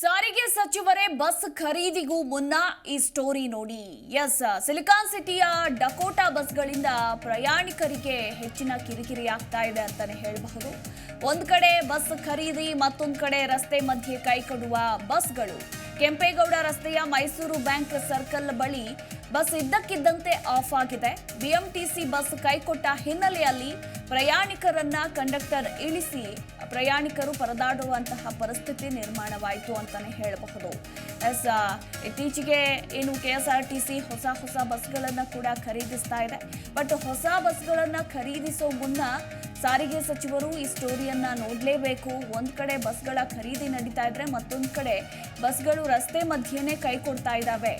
ಸಾರಿಗೆ ಸಚಿವರೇ ಬಸ್ ಖರೀದಿಗೂ ಮುನ್ನ ಈ ಸ್ಟೋರಿ ನೋಡಿ. ಎಸ್ ಸಿಲಿಕಾನ್ ಸಿಟಿಯ ಡಕೋಟಾ ಬಸ್ಗಳಿಂದ ಪ್ರಯಾಣಿಕರಿಗೆ ಹೆಚ್ಚಿನ ಕಿರಿಕಿರಿ ಆಗ್ತಾ ಇದೆ ಅಂತಾನೆ ಹೇಳಬಹುದು. ಒಂದು ಕಡೆ ಬಸ್ ಖರೀದಿ, ಮತ್ತೊಂದ್ ಕಡೆ ರಸ್ತೆ ಮಧ್ಯೆ ಕೈಕೊಡುವ ಬಸ್ಗಳು ಕೆಂಪೇಗೌಡ ರಸ್ತೆಯ ಮೈಸೂರು ಬ್ಯಾಂಕ್ ಸರ್ಕಲ್ ಬಳಿ ಬಸ್ ಇದ್ದಕ್ಕಿದ್ದಂತೆ ಆಫ್ ಆಗಿದೆ. ಬಿಎಂಟಿಸಿ ಬಸ್ ಕೈಕೊಟ್ಟ ಹಿನ್ನೆಲೆಯಲ್ಲಿ ಪ್ರಯಾಣಿಕರನ್ನ ಕಂಡಕ್ಟರ್ ಇಳಿಸಿ ಪ್ರಯಾಣಿಕರು ಪರದಾಡುವಂತಹ ಪರಿಸ್ಥಿತಿ ನಿರ್ಮಾಣವಾಯಿತು ಅಂತಾನೆ ಹೇಳಬಹುದು. ಎಸ್ ಇತ್ತೀಚೆಗೆ ಏನು K S R T C ಹೊಸ ಹೊಸ ಬಸ್ಗಳನ್ನು ಕೂಡ ಖರೀದಿಸ್ತಾ ಇದೆ. ಬಟ್ ಹೊಸ ಬಸ್ಗಳನ್ನು ಖರೀದಿಸೋ ಮುನ್ನ ಸಾರಿಗೆ ಸಚಿವರು ಈ ಸ್ಟೋರಿಯನ್ನ ನೋಡಲೇಬೇಕು. ಒಂದು ಕಡೆ ಬಸ್ಗಳ ಖರೀದಿ ನಡೀತಾ ಇದ್ರೆ ಮತ್ತೊಂದು ಕಡೆ ಬಸ್ಗಳು ರಸ್ತೆ ಮಧ್ಯೆನೇ ಕೈ ಕೊಡ್ತಾ ಇದ್ದಾವೆ.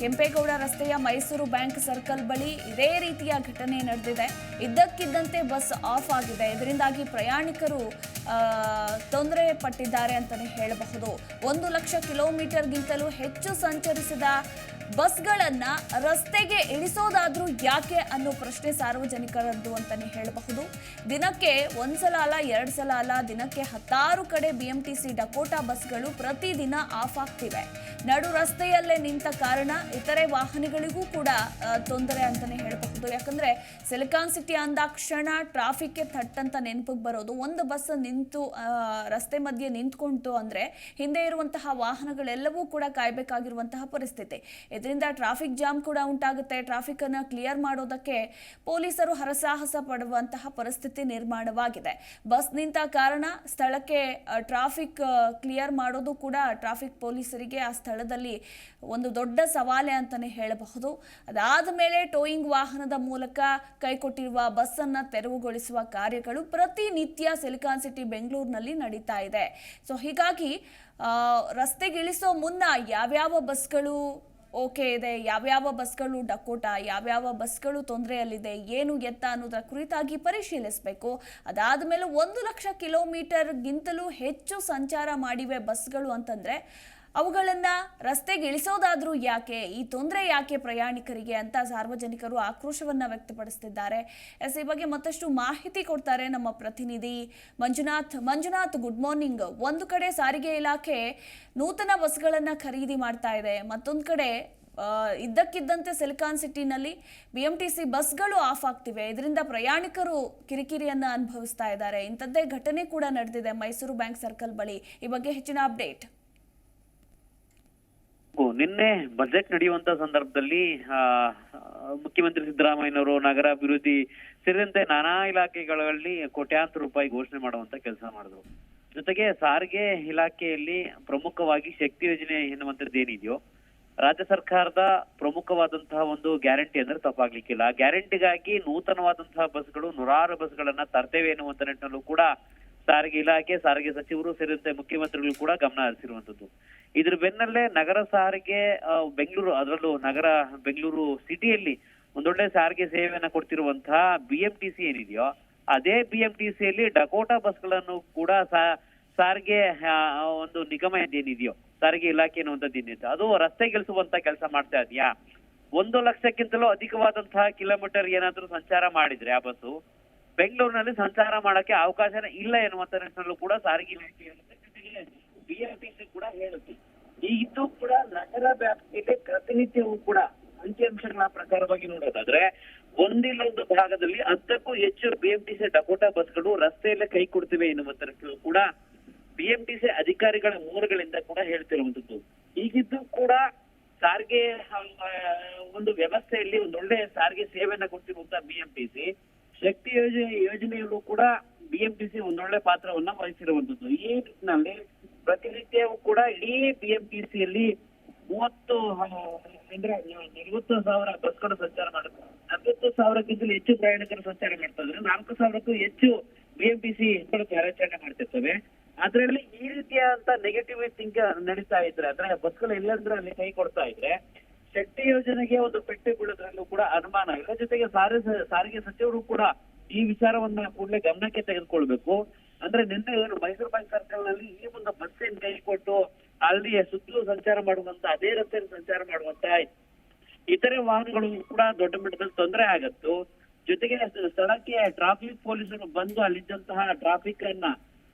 ಕೆಂಪೇಗೌಡ ರಸ್ತೆಯ ಮೈಸೂರು ಬ್ಯಾಂಕ್ ಸರ್ಕಲ್ ಬಳಿ ಇದೇ ರೀತಿಯ ಘಟನೆ ನಡೆದಿದೆ. ಇದ್ದಕ್ಕಿದ್ದಂತೆ ಬಸ್ ಆಫ್ ಆಗಿದೆ. ಇದರಿಂದಾಗಿ ಪ್ರಯಾಣಿಕರು ತೊಂದರೆ ಪಟ್ಟಿದ್ದಾರೆ ಅಂತಲೇ ಹೇಳಬಹುದು. ಒಂದು ಲಕ್ಷ ಕಿಲೋಮೀಟರ್ಗಿಂತಲೂ ಹೆಚ್ಚು ಸಂಚರಿಸಿದ ಬಸ್ಗಳನ್ನು ರಸ್ತೆಗೆ ಇಳಿಸೋದಾದರೂ ಯಾಕೆ ಅನ್ನೋ ಪ್ರಶ್ನೆ ಸಾರ್ವಜನಿಕರದ್ದು ಅಂತಲೇ ಹೇಳಬಹುದು. ದಿನಕ್ಕೆ ಒಂದ್ಸಲ ಅಲ್ಲ, ಎರಡು ಸಲ ಅಲ್ಲ, ದಿನಕ್ಕೆ ಹತ್ತಾರು ಕಡೆ ಬಿಎಂಟಿಸಿ ಡಕೋಟಾ ಬಸ್ಗಳು ಪ್ರತಿದಿನ ಆಫ್ ಆಗ್ತಿವೆ. ನಡು ರಸ್ತೆಯಲ್ಲೇ ನಿಂತ ಕಾರಣ ಇತರೆ ವಾಹನಗಳಿಗೂ ಕೂಡ ತೊಂದರೆ ಅಂತಾನೆ ಹೇಳಬಹುದು. ಯಾಕಂದ್ರೆ ಸಿಲಿಕಾನ್ ಸಿಟಿ ಅಂದಾಕ್ಷಣ ಟ್ರಾಫಿಕ್ಗೆ ಥಟ್ಟಂತ ನೆನಪಿಗೆ ಬರೋದು. ಒಂದು ಬಸ್ ನಿಂತು ರಸ್ತೆ ಮಧ್ಯೆ ನಿಂತ್ಕೊಂತು ಅಂದ್ರೆ ಹಿಂದೆ ಇರುವಂತಹ ವಾಹನಗಳೆಲ್ಲವೂ ಕೂಡ ಕಾಯ್ಬೇಕಾಗಿರುವಂತಹ ಪರಿಸ್ಥಿತಿ. ಇದರಿಂದ ಟ್ರಾಫಿಕ್ ಜಾಮ್ ಕೂಡ ಉಂಟಾಗುತ್ತೆ. ಟ್ರಾಫಿಕ್ ಅನ್ನ ಕ್ಲಿಯರ್ ಮಾಡೋದಕ್ಕೆ ಪೊಲೀಸರು ಹರಸಾಹಸ ಪಡುವಂತಹ ಪರಿಸ್ಥಿತಿ ನಿರ್ಮಾಣವಾಗಿದೆ. ಬಸ್ ನಿಂತ ಕಾರಣ ಸ್ಥಳಕ್ಕೆ ಟ್ರಾಫಿಕ್ ಕ್ಲಿಯರ್ ಮಾಡೋದು ಕೂಡ ಟ್ರಾಫಿಕ್ ಪೊಲೀಸರಿಗೆ ಆ ಸ್ಥಳದಲ್ಲಿ ಒಂದು ದೊಡ್ಡ ಸವಾಲೆ ಅಂತಾನೆ ಹೇಳಬಹುದು. ಅದಾದ ಮೇಲೆ ಟೋಯಿಂಗ್ ವಾಹನದ ಮೂಲಕ ಕೈಕೊಟ್ಟಿರುವ ಬಸ್ ಅನ್ನ ತೆರವುಗೊಳಿಸುವ ಕಾರ್ಯಗಳು ಪ್ರತಿನಿತ್ಯ ಸಿಲಿಕಾನ್ ಸಿಟಿ ಬೆಂಗಳೂರಿನಲ್ಲಿ ನಡೀತಾ ಇದೆ. ಸೊ ಹೀಗಾಗಿ ರಸ್ತೆಗಿಳಿಸೋ ಮುನ್ನ ಯಾವ್ಯಾವ ಬಸ್ಗಳು ಓಕೆ ಇದೆ, ಯಾವ್ಯಾವ ಬಸ್ಗಳು ಡಕೋಟ, ಯಾವ್ಯಾವ ಬಸ್ಗಳು ತೊಂದರೆಯಲ್ಲಿದೆ, ಏನು ಎತ್ತ ಅನ್ನೋದರ ಕುರಿತಾಗಿ ಪರಿಶೀಲಿಸಬೇಕು. ಅದಾದ ಮೇಲೆ ಒಂದು ಲಕ್ಷ ಕಿಲೋಮೀಟರ್ಗಿಂತಲೂ ಹೆಚ್ಚು ಸಂಚಾರ ಮಾಡಿವೆ ಬಸ್ಗಳು ಅಂತಂದ್ರೆ ಅವುಗಳನ್ನ ರಸ್ತೆಗೆ ಇಳಿಸೋದಾದ್ರೂ ಯಾಕೆ, ಈ ತೊಂದರೆ ಯಾಕೆ ಪ್ರಯಾಣಿಕರಿಗೆ ಅಂತ ಸಾರ್ವಜನಿಕರು ಆಕ್ರೋಶವನ್ನ ವ್ಯಕ್ತಪಡಿಸುತ್ತಿದ್ದಾರೆ ಎಸ್, ಈ ಬಗ್ಗೆ ಮತ್ತಷ್ಟು ಮಾಹಿತಿ ಕೊಡ್ತಾರೆ ನಮ್ಮ ಪ್ರತಿನಿಧಿ ಮಂಜುನಾಥ್. ಮಂಜುನಾಥ್ ಗುಡ್ ಮಾರ್ನಿಂಗ್ ಒಂದು ಕಡೆ ಸಾರಿಗೆ ಇಲಾಖೆ ನೂತನ ಬಸ್ಗಳನ್ನ ಖರೀದಿ ಮಾಡ್ತಾ ಇದೆ. ಮತ್ತೊಂದು ಕಡೆ ಇದ್ದಕ್ಕಿದ್ದಂತೆ ಸಿಲಿಕಾನ್ ಸಿಟಿನಲ್ಲಿ ಬಿ ಎಂ ಟಿ ಸಿ ಬಸ್ಗಳು ಆಫ್ ಆಗ್ತಿವೆ. ಇದರಿಂದ ಪ್ರಯಾಣಿಕರು ಕಿರಿಕಿರಿಯನ್ನು ಅನುಭವಿಸ್ತಾ ಇದ್ದಾರೆ. ಇಂಥದ್ದೇ ಘಟನೆ ಕೂಡ ನಡೆದಿದೆ ಮೈಸೂರು ಬ್ಯಾಂಕ್ ಸರ್ಕಲ್ ಬಳಿ. ಈ ಬಗ್ಗೆ ಹೆಚ್ಚಿನ ಅಪ್ಡೇಟ್. ನಿನ್ನೆ ಬಜೆಟ್ ನಡೆಯುವಂತ ಸಂದರ್ಭದಲ್ಲಿ ಮುಖ್ಯಮಂತ್ರಿ ಸಿದ್ದರಾಮಯ್ಯನವರು ನಗರಾಭಿವೃದ್ಧಿ ಸೇರಿದಂತೆ ನಾನಾ ಇಲಾಖೆಗಳಲ್ಲಿ ಕೋಟ್ಯಾಂತರ ರೂಪಾಯಿ ಘೋಷಣೆ ಮಾಡುವಂತ ಕೆಲಸ ಮಾಡಿದ್ರು. ಜೊತೆಗೆ ಸಾರಿಗೆ ಇಲಾಖೆಯಲ್ಲಿ ಪ್ರಮುಖವಾಗಿ ಶಕ್ತಿ ಯೋಜನೆ ಎನ್ನುವಂಥದ್ದು ಏನಿದೆಯೋ, ರಾಜ್ಯ ಸರ್ಕಾರದ ಪ್ರಮುಖವಾದಂತಹ ಒಂದು ಗ್ಯಾರಂಟಿ ಅಂದ್ರೆ ತಪ್ಪಾಗ್ಲಿಕ್ಕಿಲ್ಲ. ಗ್ಯಾರಂಟಿಗಾಗಿ ನೂತನವಾದಂತಹ ಬಸ್ಗಳು, ನೂರಾರು ಬಸ್ಗಳನ್ನ ತರ್ತೇವೆ ಎನ್ನುವಂತ ನಿಟ್ಟಿನಲ್ಲೂ ಕೂಡ ಸಾರಿಗೆ ಇಲಾಖೆ, ಸಾರಿಗೆ ಸಚಿವರು ಸೇರಿದಂತೆ ಮುಖ್ಯಮಂತ್ರಿಗಳು ಕೂಡ ಗಮನ ಹರಿಸಿರುವಂತದ್ದು ಇದ್ರ ಬೆನ್ನಲ್ಲೇ ನಗರ ಸಾರಿಗೆ ಬೆಂಗಳೂರು, ಅದರಲ್ಲೂ ನಗರ ಬೆಂಗಳೂರು ಸಿಟಿಯಲ್ಲಿ ಒಂದೊಳ್ಳೆ ಸಾರಿಗೆ ಸೇವೆಯನ್ನ ಕೊಡ್ತಿರುವಂತಹ ಬಿಎಂಟಿಸಿ ಏನಿದೆಯೋ, ಅದೇ ಬಿಎಂಟಿಸಿಯಲ್ಲಿ ಡಕೋಟಾ ಬಸ್ಗಳನ್ನು ಕೂಡ ಸಾರಿಗೆ ಒಂದು ನಿಗಮ ಏನಿದೆಯೋ ಸಾರಿಗೆ ಇಲಾಖೆ ಅನ್ನುವಂಥದ್ದು ಏನಿದೆ ಅದು ರಸ್ತೆ ಗೆಲ್ಸುವಂತ ಕೆಲಸ ಮಾಡ್ತಾ ಇದೆಯಾ? ಒಂದು ಲಕ್ಷಕ್ಕಿಂತಲೂ ಅಧಿಕವಾದಂತಹ ಕಿಲೋಮೀಟರ್ ಏನಾದ್ರೂ ಸಂಚಾರ ಮಾಡಿದ್ರೆ ಆ ಬಸ್ಸು, ಬೆಂಗಳೂರಿನಲ್ಲಿ ಸಂಚಾರ ಮಾಡಕ್ಕೆ ಅವಕಾಶನೇ ಇಲ್ಲ ಎನ್ನುವಂತ ನಿಟ್ಟಿನಲ್ಲೂ ಕೂಡ ಸಾರಿಗೆ ಇಲಾಖೆ ಬಿಎಂಟಿಸಿ ಕೂಡ ಹೇಳುತ್ತೆ. ಇದು ಕೂಡ ನಗರ ವ್ಯಾಪ್ತಿಯಲ್ಲಿ ಪ್ರತಿನಿತ್ಯವೂ ಕೂಡ ಅಂಕಿಅಂಶಗಳ ಪ್ರಕಾರವಾಗಿ ನೋಡೋದಾದ್ರೆ ಒಂದಿಲ್ಲೊಂದು ಭಾಗದಲ್ಲಿ ಹತ್ತಕ್ಕೂ ಹೆಚ್ಚು ಬಿಎಂಟಿಸಿ ಡಕೋಟಾ ಬಸ್ಗಳು ರಸ್ತೆಯಲ್ಲೇ ಕೈ ಕೊಡ್ತಿವೆ ಎನ್ನುವಂತ ಕೂಡ ಬಿಎಂಟಿಸಿ ಅಧಿಕಾರಿಗಳ ಮೂಲಗಳಿಂದ ಕೂಡ ಹೇಳ್ತಿರುವಂತದ್ದು ಈಗಿದ್ದು ಕೂಡ ಸಾರಿಗೆ ಒಂದು ವ್ಯವಸ್ಥೆಯಲ್ಲಿ ಒಂದೊಳ್ಳೆ ಸಾರಿಗೆ ಸೇವೆಯನ್ನ ಕೊಡ್ತಿರುವಂತ ಬಿಎಂಟಿಸಿ ಶಕ್ತಿ ಯೋಜನೆ ಯೋಜನೆಯಲ್ಲೂ ಕೂಡ ಬಿಎಂಟಿಸಿ ಒಂದೊಳ್ಳೆ ಪಾತ್ರವನ್ನ ವಹಿಸಿರುವಂತದ್ದು ಈ ನಿಟ್ಟಿನಲ್ಲಿ ಪ್ರತಿನಿತ್ಯವೂ ಕೂಡ ಇಡೀ ಬಿಎಂಟಿಸಿಯಲ್ಲಿ ಮೂವತ್ತು ಅಂದ್ರೆ ನಲವತ್ತು ಸಾವಿರ ಬಸ್ಗಳು ಸಂಚಾರ ಮಾಡುತ್ತೆ. ನಲವತ್ತು ಸಾವಿರಕ್ಕಿಂತಲೂ ಹೆಚ್ಚು ಪ್ರಯಾಣಿಕರು ಸಂಚಾರ ಮಾಡ್ತಾ ಇದ್ರೆ ನಾಲ್ಕು ಸಾವಿರಕ್ಕೂ ಹೆಚ್ಚು ಬಿಎಂಟಿಸಿ ಕಾರ್ಯಾಚರಣೆ ಮಾಡ್ತಿರ್ತವೆ. ಅದರಲ್ಲಿ ಈ ರೀತಿಯಾದಂತ ನೆಗೆಟಿವ್ ಥಿಂಕ್ ನಡೀತಾ ಇದ್ರೆ, ಅಂದ್ರೆ ಬಸ್ಗಳು ಎಲ್ಲಂದ್ರೆ ಅಲ್ಲಿ ಕೈ ಕೊಡ್ತಾ ಇದ್ರೆ ಶಕ್ತಿ ಯೋಜನೆಗೆ ಒಂದು ಪೆಟ್ಟು ಬೀಳೋದ್ರಲ್ಲೂ ಕೂಡ ಅನುಮಾನ ಇಲ್ಲ. ಜೊತೆಗೆ ಸಾರಿಗೆ ಸಾರಿಗೆ ಸಚಿವರು ಕೂಡ ಈ ವಿಚಾರವನ್ನ ಕೂಡಲೇ ಗಮನಕ್ಕೆ ತೆಗೆದುಕೊಳ್ಬೇಕು. ಅಂದ್ರೆ ನಿನ್ನೆ ಏನು ಮೈಸೂರು ಬ್ಯಾಂಕ್ ಸರ್ಕಲ್ನಲ್ಲಿ ಈ ಒಂದು ಬಸ್ ಏನ್ ಕೈ ಕೊಟ್ಟು ಅಲ್ಲಿ ಸುತ್ತಲೂ ಸಂಚಾರ ಮಾಡುವಂತ, ಅದೇ ರಸ್ತೆಯಲ್ಲಿ ಸಂಚಾರ ಮಾಡುವಂತ ಇತರೆ ವಾಹನಗಳು ಕೂಡ ದೊಡ್ಡ ಮಟ್ಟದಲ್ಲಿ ತೊಂದರೆ ಆಗತ್ತು. ಜೊತೆಗೆ ಸ್ಥಳಕ್ಕೆ ಟ್ರಾಫಿಕ್ ಪೊಲೀಸರು ಬಂದು ಅಲ್ಲಿದ್ದಂತಹ ಟ್ರಾಫಿಕ್ ಅನ್ನ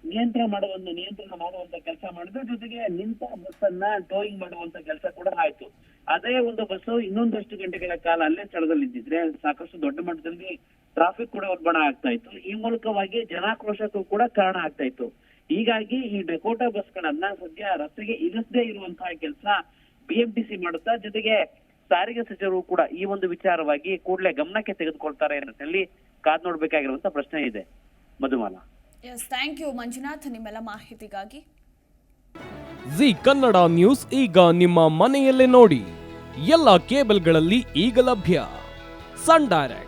ನಿಯಂತ್ರಣ ಮಾಡುವಂತ ನಿಯಂತ್ರಣ ಮಾಡುವಂತ ಕೆಲಸ ಮಾಡಿದ್ರು. ಜೊತೆಗೆ ನಿಂತ ಬಸ್ ಅನ್ನ ಟೋಯಿಂಗ್ ಮಾಡುವಂತ ಕೆಲಸ ಕೂಡ ಆಯ್ತು. ಅದೇ ಒಂದು ಬಸ್ ಇನ್ನೊಂದಷ್ಟು ಗಂಟೆಗಳ ಕಾಲ ಅಲ್ಲೇ ಸ್ಥಳದಲ್ಲಿ ಇದ್ದಿದ್ರೆ ಸಾಕಷ್ಟು ದೊಡ್ಡ ಮಟ್ಟದಲ್ಲಿ ಟ್ರಾಫಿಕ್ ಕೂಡ ಉಲ್ಬಣ ಆಗ್ತಾ ಇತ್ತು. ಈ ಮೂಲಕವಾಗಿ ಜನಾಕ್ರೋಶಕ್ಕೂ ಕೂಡ ಕಾರಣ ಆಗ್ತಾ ಇತ್ತು. ಹೀಗಾಗಿ ಈ ಡೆಕೋಟಾ ಬಸ್ಗಳನ್ನ ಸದ್ಯ ರಸ್ತೆಗೆ ಇಳಿಸದೇ ಇರುವಂತಹ ಕೆಲಸ ಬಿಎಂಟಿಸಿ ಮಾಡುತ್ತಾ ಜೊತೆಗೆ ಸಾರಿಗೆ ಸಚಿವರು ಕೂಡ ಈ ಒಂದು ವಿಚಾರವಾಗಿ ಕೂಡಲೇ ಗಮನಕ್ಕೆ ತೆಗೆದುಕೊಳ್ತಾರೆ ಅನ್ನೋದ್ರಲ್ಲಿ ಕಾದ್ ನೋಡ್ಬೇಕಾಗಿರುವಂತ ಪ್ರಶ್ನೆ ಇದೆ. Madhumala. Yes thank you Manjunath ನಿಮ್ಮೆಲ್ಲ ಮಾಹಿತಿಗಾಗಿ. ಜಿ ಕನ್ನಡ ನ್ಯೂಸ್ ಈಗ ನಿಮ್ಮ ಮನೆಯಲ್ಲೇ ನೋಡಿ. ಎಲ್ಲ ಕೇಬಲ್ಗಳಲ್ಲಿ ಈಗ ಲಭ್ಯ. Sun Direct.